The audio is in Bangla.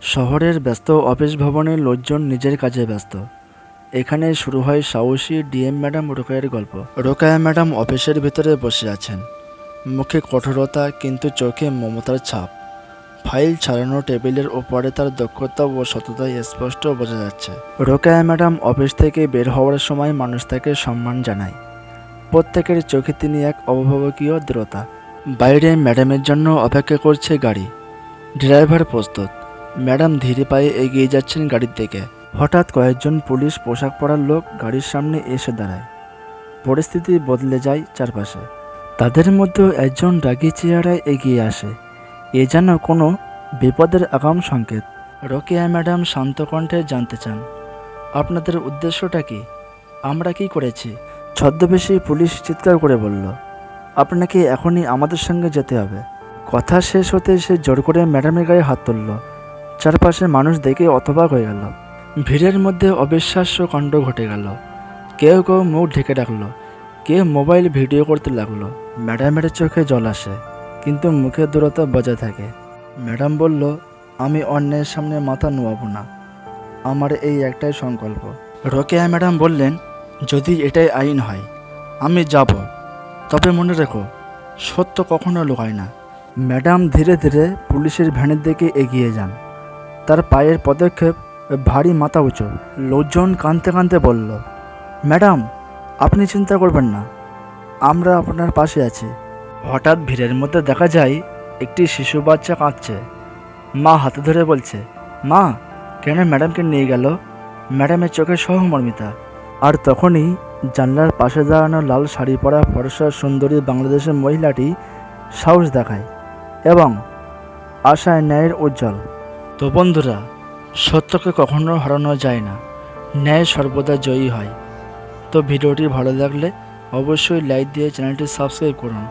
শহরের ব্যস্ত অফিস ভবনে লোকজন নিজের কাজে ব্যস্ত। এখানে শুরু হয় সাহসী ডিএম ম্যাডাম রোকায়ের গল্প। রোকায়া ম্যাডাম অফিসের ভিতরে বসে আছেন। মুখে কঠোরতা, কিন্তু চোখে মমতার ছাপ। ফাইল ছাড়ানো টেবিলের ওপরে তার দক্ষতা ও সততা স্পষ্ট বোঝা যাচ্ছে। রোকায়া ম্যাডাম অফিস থেকে বের হওয়ার সময় মানুষ তাকে সম্মান জানায়। প্রত্যেকের চোখে তিনি এক অভাবকীয় দৃঢ়তা। বাইরে ম্যাডামের জন্য অপেক্ষা করছে গাড়ি। ড্রাইভার প্রস্তুত। ম্যাডাম ধীরে পায়ে এগিয়ে যাচ্ছেন গাড়ির দিকে। হঠাৎ কয়েকজন পুলিশ পোশাক পরার লোক গাড়ির সামনে এসে দাঁড়ায়। পরিস্থিতি বদলে যায় চারপাশে। তাদের মধ্যে একজন রাগি চেহারায় এগিয়ে আসে। এ যেন কোনো বিপদের আগাম সংকেত। রোকেয়া ম্যাডাম শান্ত কণ্ঠে জানতে চান, আপনাদের উদ্দেশ্যটা কি? আমরা কি করেছি? ছদ্মবেশী পুলিশ চিৎকার করে বলল, আপনাকে এখনই আমাদের সঙ্গে যেতে হবে। কথা শেষ হতে সে জোর করে ম্যাডামের গায়ে হাত তুলল। চারপাশে মানুষ দেখে অথবাক হয়ে গেল। ভিড়ের মধ্যে অবিশ্বাস্য কাণ্ড ঘটে গেল। কেউ কেউ মুখ ঢেকে রাখল কেউ মোবাইল ভিডিও করতে লাগল। ম্যাডামের চোখে জল আসে, কিন্তু মুখের দূরতা বজায় থাকে। ম্যাডাম বলল, আমি অন্যের সামনে মাথা নোয়াবো না। আমার এই একটাই সংকল্প। রোকেয়া ম্যাডাম বললেন, যদি এটাই আইন হয়, আমি যাব। তবে মনে রেখো, সত্য কখনো লুকায় না। ম্যাডাম ধীরে ধীরে পুলিশের ভ্যানের দিকে এগিয়ে যান। তার পায়ের পদক্ষেপ ভারী মাথা উঁচু। লোকজন কাঁদতে কাঁদতে বলল, ম্যাডাম, আপনি চিন্তা করবেন না, আমরা আপনার পাশে আছি। হঠাৎ ভিড়ের মধ্যে দেখা যায়, একটি শিশু বাচ্চা কাঁদছে। মা হাতে ধরে বলছে, মা, কেন ম্যাডামকে নিয়ে গেল? ম্যাডামের চোখে সহমর্মিতা। আর তখনই জানলার পাশে দাঁড়ানো লাল শাড়ি পরা ফর্সা সুন্দরী বাংলাদেশের মহিলাটি সাহস দেখায় এবং আশায় ন্যায়ের উজ্জ্বল। তো বন্ধুরা, সত্যকে কখনো হারানো যায় না। ন্যায় সর্বদা জয়ী হয়। তো ভিডিওটি ভালো লাগলে অবশ্যই লাইক দিয়ে চ্যানেলটি সাবস্ক্রাইব করুন।